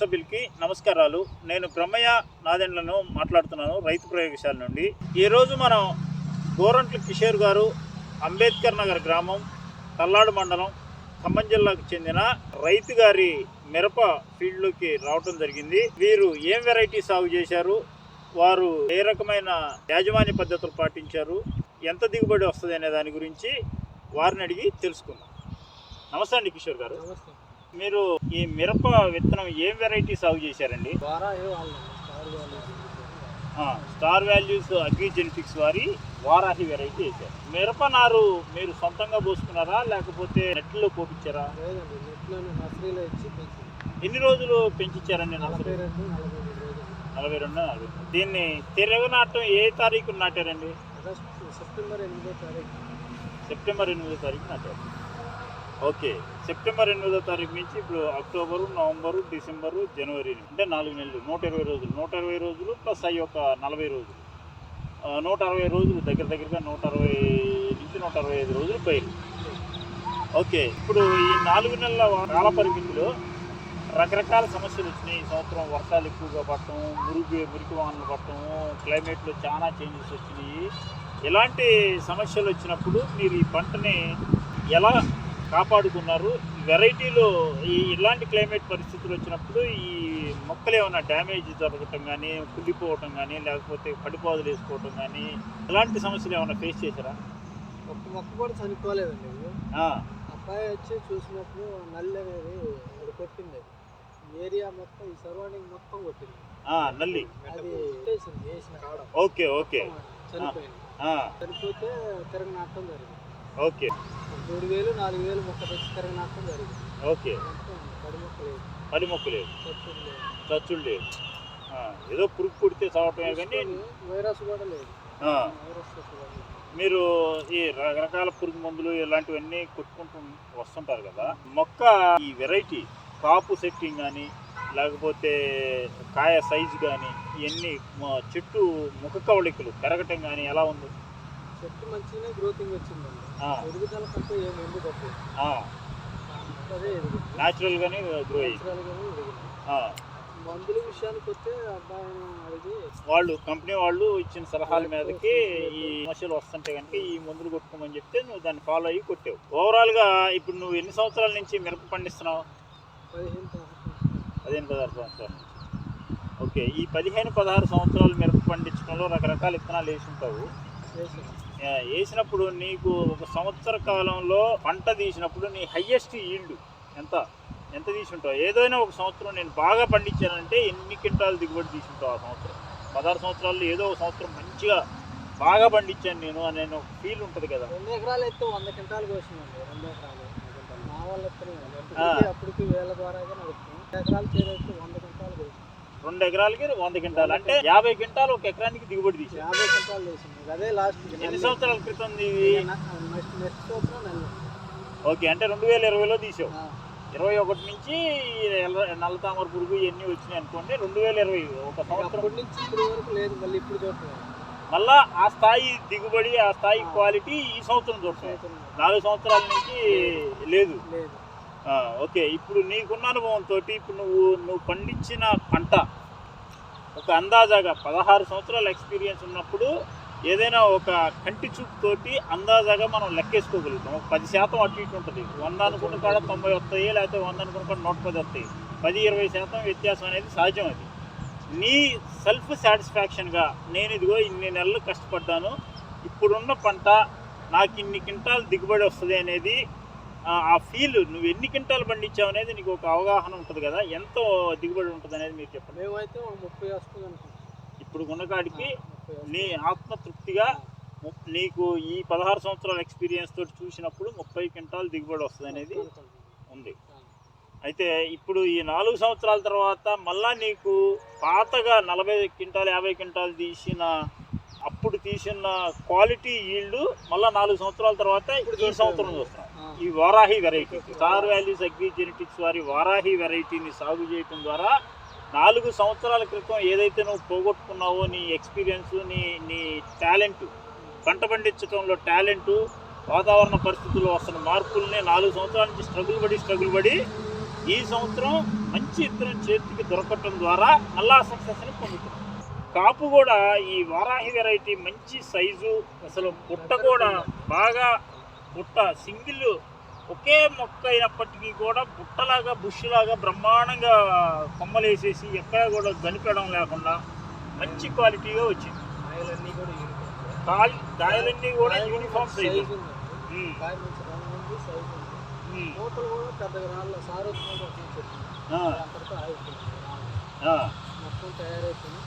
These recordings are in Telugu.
సభ్యులకి నమస్కారాలు. నేను బ్రహ్మయ్య నాదెండ్లను మాట్లాడుతున్నాను రైతు ప్రయోగశాల నుండి. ఈరోజు మనం గోరంట్ల కిషోర్ గారు అంబేద్కర్ నగర్ గ్రామం తల్లాడు మండలం ఖమ్మం జిల్లాకు చెందిన రైతు గారి మిరప ఫీల్డ్లోకి రావటం జరిగింది. వీరు ఏం వెరైటీ సాగు చేశారు? వారు ఏ రకమైన యాజమాన్య పద్ధతులు పాటించారు? ఎంత దిగుబడి వస్తుంది అనే దాని గురించి వారిని అడిగి తెలుసుకుందాం. నమస్తే అండి కిషోర్ గారు. నమస్తే. మీరు ఈ మిరప విత్తనం ఏం వెరైటీ సాగు చేశారండి? స్టార్ వాల్యూస్ అగ్రి జెనెటిక్స్ వారి వారాహి వెరైటీ వేశారు. మిరప నారు మీరు సొంతంగా పోసుకున్నారా? లేకపోతే నెట్లో పోపించారా ఎన్ని రోజులు పెంచిచ్చారండి నలభై రెండు నలభై రెండు. దీన్ని తిరగనాటం ఏ తారీఖు నాటారండి? సెప్టెంబర్ ఎనిమిదో తారీఖు. సెప్టెంబర్ ఎనిమిదో తారీఖు నాటారు. ఓకే. సెప్టెంబర్ ఎనిమిదో తారీఖు నుంచి ఇప్పుడు అక్టోబరు నవంబరు డిసెంబరు జనవరి అంటే నాలుగు నెలలు నూట ఇరవై రోజులు. నూట ఇరవై రోజులు ప్లస్ అవి ఒక నలభై రోజులు. నూట అరవై రోజులు దగ్గర దగ్గరగా నూట అరవై నుంచి నూట అరవై ఐదు రోజులు పైరు ఓకే. ఇప్పుడు ఈ నాలుగు నెలల కాల పరిమితిలో రకరకాల సమస్యలు వచ్చినాయి. ఈ సంవత్సరం వర్షాలు ఎక్కువగా పడటం మురుగు మురికి వానలు పడటం క్లైమేట్లో చాలా చేంజెస్ వచ్చినాయి. ఇలాంటి సమస్యలు వచ్చినప్పుడు మీరు ఈ పంటని ఎలా కాపాడుకున్నారు. వెరైటీలో ఈ ఇలాంటి క్లైమేట్ పరిస్థితులు వచ్చినప్పుడు ఈ మొక్కలు ఏమైనా డ్యామేజ్ జరగటం కానీ కుళ్ళిపోవటం కానీ లేకపోతే పడిపోదలు వేసుకోవటం కానీ ఇలాంటి సమస్యలు ఏమైనా ఫేస్ చేశారా? ఒక్క మొక్క కూడా చనిపోలేదండి అబ్బాయి వచ్చి చూసినప్పుడు నల్లి అనేది అది కొట్టింది. ఏరియా మొత్తం ఈ సరౌండింగ్ మొత్తం కొట్టింది. నల్లి. అది వేసిన కాడ. Okay okay. చనిపోయింది. చనిపోతే తిరగనాటం జరిగింది. ఓకే. మూడు వేలు నాలుగు వేలు మొక్క తెచ్చి తిరగనాటం జరిగింది. ఓకే. పడి మొక్క లేదు. పది మొక్కలు లేదు. చెట్టు లేదు. చచ్చులు లేదు. ఏదో పురుగు పుడితే చావటమే కానీ వైరస్ కూడా లేదు. వైరస్. మీరు ఈ రకరకాల పురుగు మందులు ఇలాంటివన్నీ కొట్టుకుంటూ వస్తుంటారు కదా. మొక్క ఈ వెరైటీ కాపు సెట్టింగ్ కానీ లేకపోతే కాయ సైజు కానీ ఇవన్నీ చెట్టు ముఖ కవళికలు పెరగటం కానీ ఎలా ఉంది? చెట్టు మంచిగానే గ్రోతింగ్ వచ్చిందండి. ఎదుగుదల కంటే ఏం ముందు తప్పు అదే ఎదుగుతుంది న్యాచురల్గానే గ్రో ఆ, మందుల విషయానికి వస్తే అబ్బాయిని అడిగి వాళ్ళు కంపెనీ వాళ్ళు ఇచ్చిన సలహాల మీదకి ఈ సమస్యలు వస్తుంటే కనుక ఈ మందులు కొట్టుకోమని చెప్తే నువ్వు దాన్ని ఫాలో అయ్యి కొట్టావు. ఓవరాల్గా ఇప్పుడు నువ్వు ఎన్ని సంవత్సరాల నుంచి మిరప పండిస్తున్నావు? పదిహేను పదిహేను పదహారు సంవత్సరాలు ఓకే ఈ పదిహేను పదహారు సంవత్సరాలు మిరప పండించడంలో రకరకాల విత్తనాలు వేసి ఉంటావు. వేసినప్పుడు నీకు ఒక సంవత్సర కాలంలో పంట తీసినప్పుడు నీ హయ్యెస్ట్ ఈల్డ్ ఎంత? ఎంత తీసి ఉంటావు ఏదైనా ఒక సంవత్సరం నేను బాగా పండించానంటే ఎన్ని క్వింటాలు దిగుబడి తీసుంటావు ఆ సంవత్సరం? పదహారు సంవత్సరాల్లో ఏదో ఒక సంవత్సరం మంచిగా బాగా పండించాను నేను అనే ఒక ఫీల్ ఉంటుంది కదా. రెండు ఎకరాలు ఎత్తే వంద క్వింటాలు కోసినామండి రెండు ఎకరాలు. మా వాళ్ళు ఎత్తనే ఆ. అప్పటికి వేల ద్వారాగా నడుపుతాం ఎకరాలు చేరైతే వంద రెండు ఎకరాలకి వంద క్వింటాలు. అంటే యాభై క్వింటాలు ఒక ఎకరానికి దిగుబడి తీసాను యాభై క్వింటాలు వేసింది. అదే లాస్ట్ ఎన్ని సంవత్సరాల క్రితం ఇది? నెక్స్ట్ సంవత్సరం ఓకే అంటే రెండు వేల ఇరవైలో తీసావు ఇరవై ఒకటి నుంచి నల్ల తామర పురుగు ఇవన్నీ వచ్చినాయి అనుకోండి రెండు వేల ఇరవై ఒక సంవత్సరం. నుంచి ఇప్పటి వరకు లేదు మళ్ళీ ఇప్పుడు చూడలేదు మళ్ళా ఆ స్థాయి దిగుబడి ఆ స్థాయి క్వాలిటీ ఈ సంవత్సరం చూస్తాం నాలుగు సంవత్సరాల నుంచి లేదు. లేదు. ఓకే ఇప్పుడు నీకున్న అనుభవంతో ఇప్పుడు నువ్వు నువ్వు పండించిన పంట ఒక అందాజాగా పదహారు సంవత్సరాల ఎక్స్పీరియన్స్ ఉన్నప్పుడు ఏదైనా ఒక కంటి చూపుతోటి అందాజాగా మనం లెక్కేసుకోగలుగుతాం. ఒక పది శాతం అటు ఇటు ఉంటుంది. వంద అనుకున్న కాడ తొంభై వస్తాయి లేకపోతే వంద అనుకున్న కాడ నూట పది వస్తాయి. పది ఇరవై శాతం వ్యత్యాసం అనేది సహజం అది. నీ సెల్ఫ్ సాటిస్ఫాక్షన్గా నేను ఇదిగో ఇన్ని నెలలు కష్టపడ్డాను ఇప్పుడున్న పంట నాకు ఇన్ని క్వింటాలు దిగుబడి వస్తుంది అనేది ఆ, ఫీల్ నువ్వు ఎన్ని క్వింటాలు పండించావు అనేది నీకు ఒక అవగాహన ఉంటుంది కదా? ఎంతో దిగుబడి ఉంటుంది అనేది మీరు చెప్పండి. మేమైతే ముప్పై వస్తుంది ఇప్పుడు ఉన్నకాడికి. నీ ఆత్మతృప్తిగా నీకు ఈ పదహారు సంవత్సరాల ఎక్స్పీరియన్స్ తోటి చూసినప్పుడు ముప్పై క్వింటాల్ దిగుబడి వస్తుంది అనేది. ఉంది. అయితే ఇప్పుడు ఈ నాలుగు సంవత్సరాల తర్వాత మళ్ళా నీకు పాతగా నలభై క్వింటాల్ యాభై క్వింటాల్ తీసిన తీసిన క్వాలిటీ ఈల్డ్ మళ్ళా నాలుగు సంవత్సరాల తర్వాత ఈ సంవత్సరం చూస్తున్నాం. ఆ. ఈ Varahi variety Star Values Agri Genetics వారి వారాహి వెరైటీని సాగు చేయటం ద్వారా నాలుగు సంవత్సరాల క్రితం ఏదైతే నువ్వు పోగొట్టుకున్నావో నీ ఎక్స్పీరియన్స్ నీ నీ టాలెంట్ పంట పండించడంలో టాలెంటు వాతావరణ పరిస్థితుల్లో వస్తున్న మార్పుల్ని నాలుగు సంవత్సరాల నుంచి స్ట్రగుల్ పడి స్ట్రగుల్ పడి ఈ సంవత్సరం మంచి ఇత్తనం చేతికి దొరకటం ద్వారా మళ్ళా సక్సెస్ని పొందుతున్నాం. కాపు కూడా ఈ వారాహి వెరైటీ మంచి సైజు అసలు పుట్ట కూడా బాగా పుట్ట సింగిల్ ఒకే మొక్క అయినప్పటికీ కూడా బుట్టలాగా బుష్లాగా బ్రహ్మాండంగా కొమ్మలేసేసి ఎక్కడ కూడా గనిపడం లేకుండా మంచి క్వాలిటీగా వచ్చింది. కాయలన్నీ కూడా కాల్ కాయలన్నీ కూడా యూనిఫామ్ సైజు. మొత్తం తయారైపోయింది.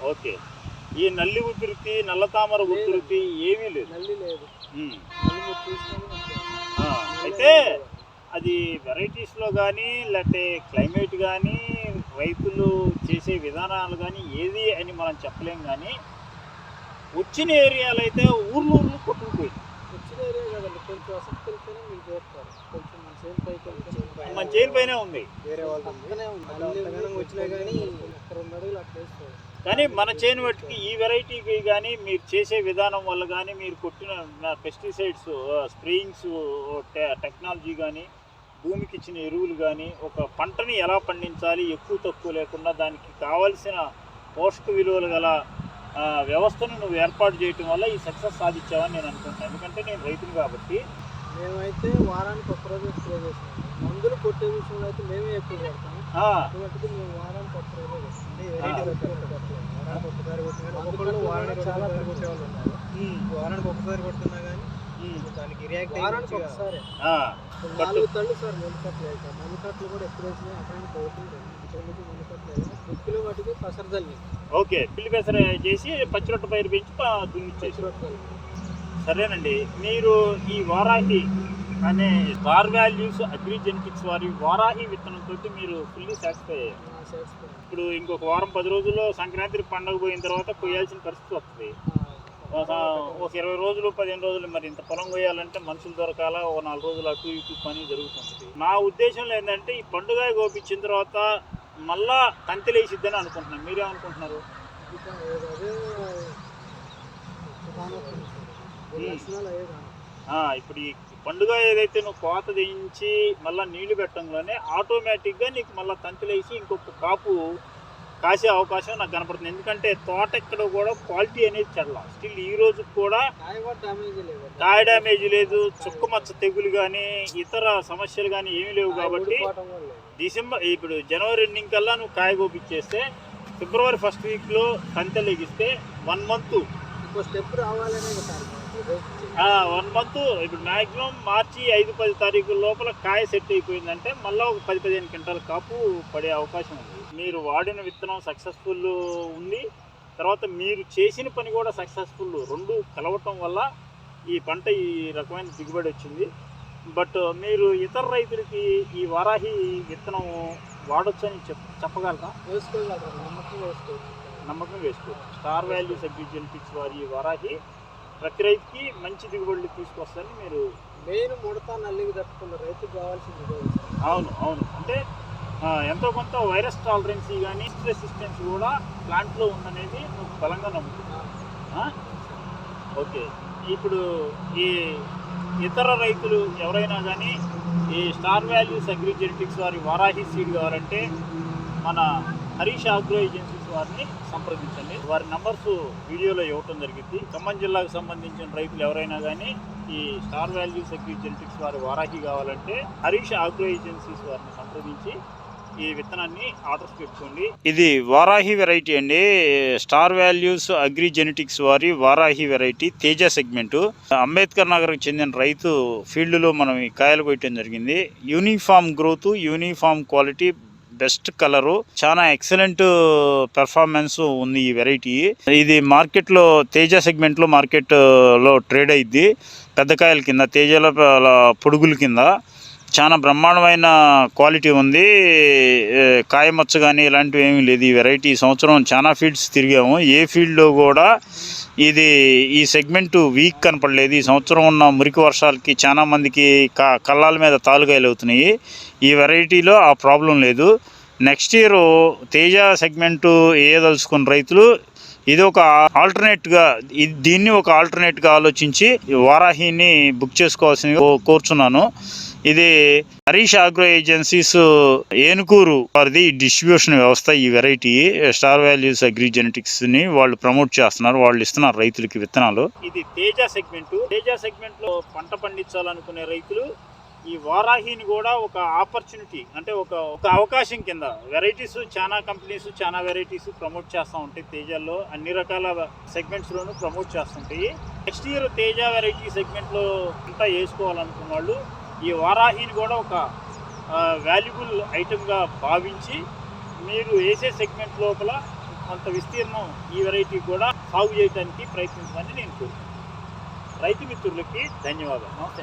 ఓకే. ఈ నల్లి ఉధృతి నల్ల తామర ఉధృతి ఏమీ లేదు. అయితే అది వెరైటీస్లో కానీ లేకపోతే క్లైమేట్ కానీ రైతులు చేసే విధానాలు కానీ ఏది అని మనం చెప్పలేం కానీ వచ్చిన ఏరియాలో అయితే ఊర్లు ఊర్లు కొట్టుకుపోయింది వచ్చిన ఏరియా కదండి కొంచెం అసలు కొంచెం మన చేను పైనే ఉంది. కానీ మన చేను మట్టుకి ఈ వెరైటీకి కానీ మీరు చేసే విధానం వల్ల కానీ మీరు కొట్టిన పెస్టిసైడ్స్ స్ప్రేయింగ్స్ టెక్నాలజీ కానీ భూమికి ఇచ్చిన ఎరువులు కానీ ఒక పంటని ఎలా పండించాలి ఎక్కువ తక్కువ లేకుండా దానికి కావలసిన పోషక విలువలు గల వ్యవస్థను నువ్వు ఏర్పాటు చేయటం వల్ల ఈ సక్సెస్ సాధించావని నేను అనుకుంటున్నాను. ఎందుకంటే నేను రైతును కాబట్టి మేమైతే వారానికి ఒక్క రోజు స్ప్రే చేస్తాం. మందులు కొట్టే విషయంలో అయితే మేమే ఎక్కువ కొడతాం అటువంటిది మేము వారానికి ఒక్క రోజే చేస్తాం. variety ఒక్కసారి ఒక్కొక్కళ్ళు వారానికి చాలా కొట్టేవాళ్ళు ఉన్నారు వారానికి ఒకసారి కొడుతున్నా కానీ దానికి రియాక్ట్ వారానికి ఒకసారి నాలుగు తళ్ళు సార్ మణికట్లు వేసాం మణికట్లు కూడా ఎప్పుడు వేసినా అక్కడ పోతుంది. తొమ్మిది మణికట్లు వేసాం ముక్కులు వాటికి పసరదల్ని ఓకే. పిల్లి పెసర చేసి పచ్చిరొట్ట పైరు పెంచి దున్నిచ్చేసి పచ్చిరొట్టలు సరేనండి. మీరు ఈ వారాహి అనే స్టార్ వాల్యూస్ అగ్రి జెనెటిక్స్ వారి వారాహి విత్తనంతో మీరు ఫుల్లీ సాటిస్ఫై అయ్యారు. ఇప్పుడు ఇంకొక వారం పది రోజుల్లో సంక్రాంతి పండగ పోయిన తర్వాత కొయ్యాల్సిన పరిస్థితి వస్తుంది. ఒక ఒక ఇరవై రోజులు పదిహేను రోజులు మరి ఇంత పొలం కొయ్యాలంటే మనుషులు దొరకాల ఒక నాలుగు రోజులు అటు ఇటు పని జరుగుతుంది. నా ఉద్దేశంలో ఏంటంటే ఈ పండుగ గోపించిన తర్వాత మళ్ళా కంతిలేసిద్దని అనుకుంటున్నాను. మీరేమనుకుంటున్నారు? ఇప్పుడు ఈ పండుగ ఏదైతే నువ్వు కోత దించి మళ్ళీ నీళ్ళు పెట్టడంలోనే ఆటోమేటిక్గా నీకు మళ్ళీ తంతులేసి ఇంకొక కాపు కాసే అవకాశం నాకు కనపడుతుంది. ఎందుకంటే తోట ఎక్కడ కూడా క్వాలిటీ అనేది చెడల. స్టిల్ ఈ రోజు కూడా కాయ డ్యామేజ్ లేదు చుక్కమచ్చ తెగులు కానీ ఇతర సమస్యలు కానీ ఏమీ లేవు కాబట్టి. డిసెంబర్ ఇప్పుడు జనవరి ఎండింగ్ కల్లా నువ్వు కాయ కోపించేస్తే ఫిబ్రవరి ఫస్ట్ వీక్లో కంతెలెగిస్తే వన్ మంత్ ఇంకో స్టెప్ రావాలనే వన్ మంత్ ఇప్పుడు మాక్సిమం మార్చి ఐదు పది తారీఖు లోపల కాయ సెట్ అయిపోయిందంటే మళ్ళీ ఒక పది పదిహేను క్వింటాల కాపు పడే అవకాశం ఉంది. మీరు వాడిన విత్తనం సక్సెస్ఫుల్ ఉంది తర్వాత మీరు చేసిన పని కూడా సక్సెస్ఫుల్ రెండు కలవటం వల్ల ఈ పంట ఈ రకమైన దిగుబడి వచ్చింది. బట్ మీరు ఇతర రైతులకి ఈ వారాహి విత్తనం వాడొచ్చు అని చెప్ చెప్పగలరా? వేసుకోగలరు? నమ్మకం వేసుకోవచ్చు. నమ్మకం వేసుకోవచ్చు. స్టార్ వాల్యూస్ అగ్రిజెనెటిక్స్ వారి ఈ వారాహి ప్రతి రైతుకి మంచి దిగుబడులు తీసుకొస్తారని మీరు మెయిన్ ముడత నల్లికి తట్టుకున్న రైతుకు కావాల్సింది. అవును అవును అంటే ఎంతో కొంత వైరస్ టాలరెన్సీ కానీ రెసిస్టెన్స్ కూడా ప్లాంట్లో ఉందనేది నువ్వు బలంగా నమ్ముతున్నావు? ఓకే ఇప్పుడు ఈ ఇతర రైతులు ఎవరైనా కానీ ఈ స్టార్ వాల్యూస్ అగ్రి జెనెటిక్స్ వారి వారాహి సీడ్ కావాలంటే మన హరీష్ ఆగ్రో ఏజెన్సీస్ వారిని సంప్రదించండి. వారి నంబర్స్ వీడియోలో ఇవ్వటం జరిగింది. ఖమ్మం జిల్లాకు సంబంధించిన రైతులు ఎవరైనా కానీ ఈ స్టార్ వాల్యూ అగ్రి జెనెటిక్స్ వారి వారాహి కావాలంటే హరీష్ ఆగ్రో ఏజెన్సీస్ వారిని సంప్రదించి ఈ విత్తనాన్ని ఆర్డర్స్ పెట్టుకోండి. ఇది వారాహి వెరైటీ అండి. స్టార్ వాల్యూస్ అగ్రి జెనెటిక్స్ వారి వారాహి వెరైటీ తేజ సెగ్మెంట్. అంబేద్కర్ నగర్కి చెందిన రైతు ఫీల్డ్లో మనం ఈ కాయలు కొట్టడం జరిగింది. Uniform growth uniform quality best colour. చాలా ఎక్సలెంట్ పెర్ఫార్మెన్స్ ఉంది ఈ వెరైటీ ఇది మార్కెట్లో తేజ సెగ్మెంట్లో మార్కెట్లో ట్రేడ్ అయింది పెద్ద కాయల కింద తేజల పొడుగుల కింద. చాలా బ్రహ్మాండమైన క్వాలిటీ ఉంది. కాయమచ్చ కానీ ఇలాంటివి ఏమీ లేదు. ఈ వెరైటీ సంవత్సరం చాలా ఫీల్డ్స్ తిరిగాము. ఏ ఫీల్డ్లో కూడా ఇది ఈ సెగ్మెంట్ వీక్ కనపడలేదు. ఈ సంవత్సరం ఉన్న మురికి వర్షాలకి చాలా మందికి క కళ్ళాల మీద తాలుగాయలు అవుతున్నాయి. ఈ వెరైటీలో ఆ ప్రాబ్లం లేదు. నెక్స్ట్ ఇయర్ తేజ సెగ్మెంటు వేయదలుచుకున్న రైతులు ఇది ఒక ఆల్టర్నేట్గా ఇది దీన్ని ఒక ఆల్టర్నేట్గా ఆలోచించి వారాహిని బుక్ చేసుకోవాల్సింది కో- కోరుచున్నాను. ఇది హరీష్ ఆగ్రో ఏజెన్సీస్ ఏనుకూరు వారిది డిస్ట్రిబ్యూషన్ వ్యవస్థ ఈ వెరైటీ స్టార్ వాల్యూస్ అగ్రి జెనెటిక్స్ని వాళ్ళు ప్రమోట్ చేస్తున్నారు. వాళ్ళు ఇస్తున్నారు రైతులకి విత్తనాలు. ఇది తేజ సెగ్మెంట్. తేజ సెగ్మెంట్లో పంట పండించాలనుకునే రైతులు ఈ వారాహిని కూడా ఒక ఆపర్చునిటీ అంటే ఒక ఒక అవకాశం కింద వెరైటీస్ చాలా కంపెనీస్ చాలా వెరైటీస్ ప్రమోట్ చేస్తూ ఉంటాయి తేజాల్లో. అన్ని రకాల సెగ్మెంట్స్లోనూ ప్రమోట్ చేస్తుంటాయి. నెక్స్ట్ ఇయర్ తేజ వెరైటీ సెగ్మెంట్లో అంతా వేసుకోవాలనుకున్న వాళ్ళు ఈ వారాహిని కూడా ఒక వాల్యుబుల్ ఐటెంగా భావించి మీరు వేసే సెగ్మెంట్ లోపల కొంత విస్తీర్ణం ఈ వెరైటీ కూడా సాగు చేయడానికి ప్రయత్నించమని నేను కోరుతున్నాను రైతు మిత్రులకి ధన్యవాదాలు. నమస్తే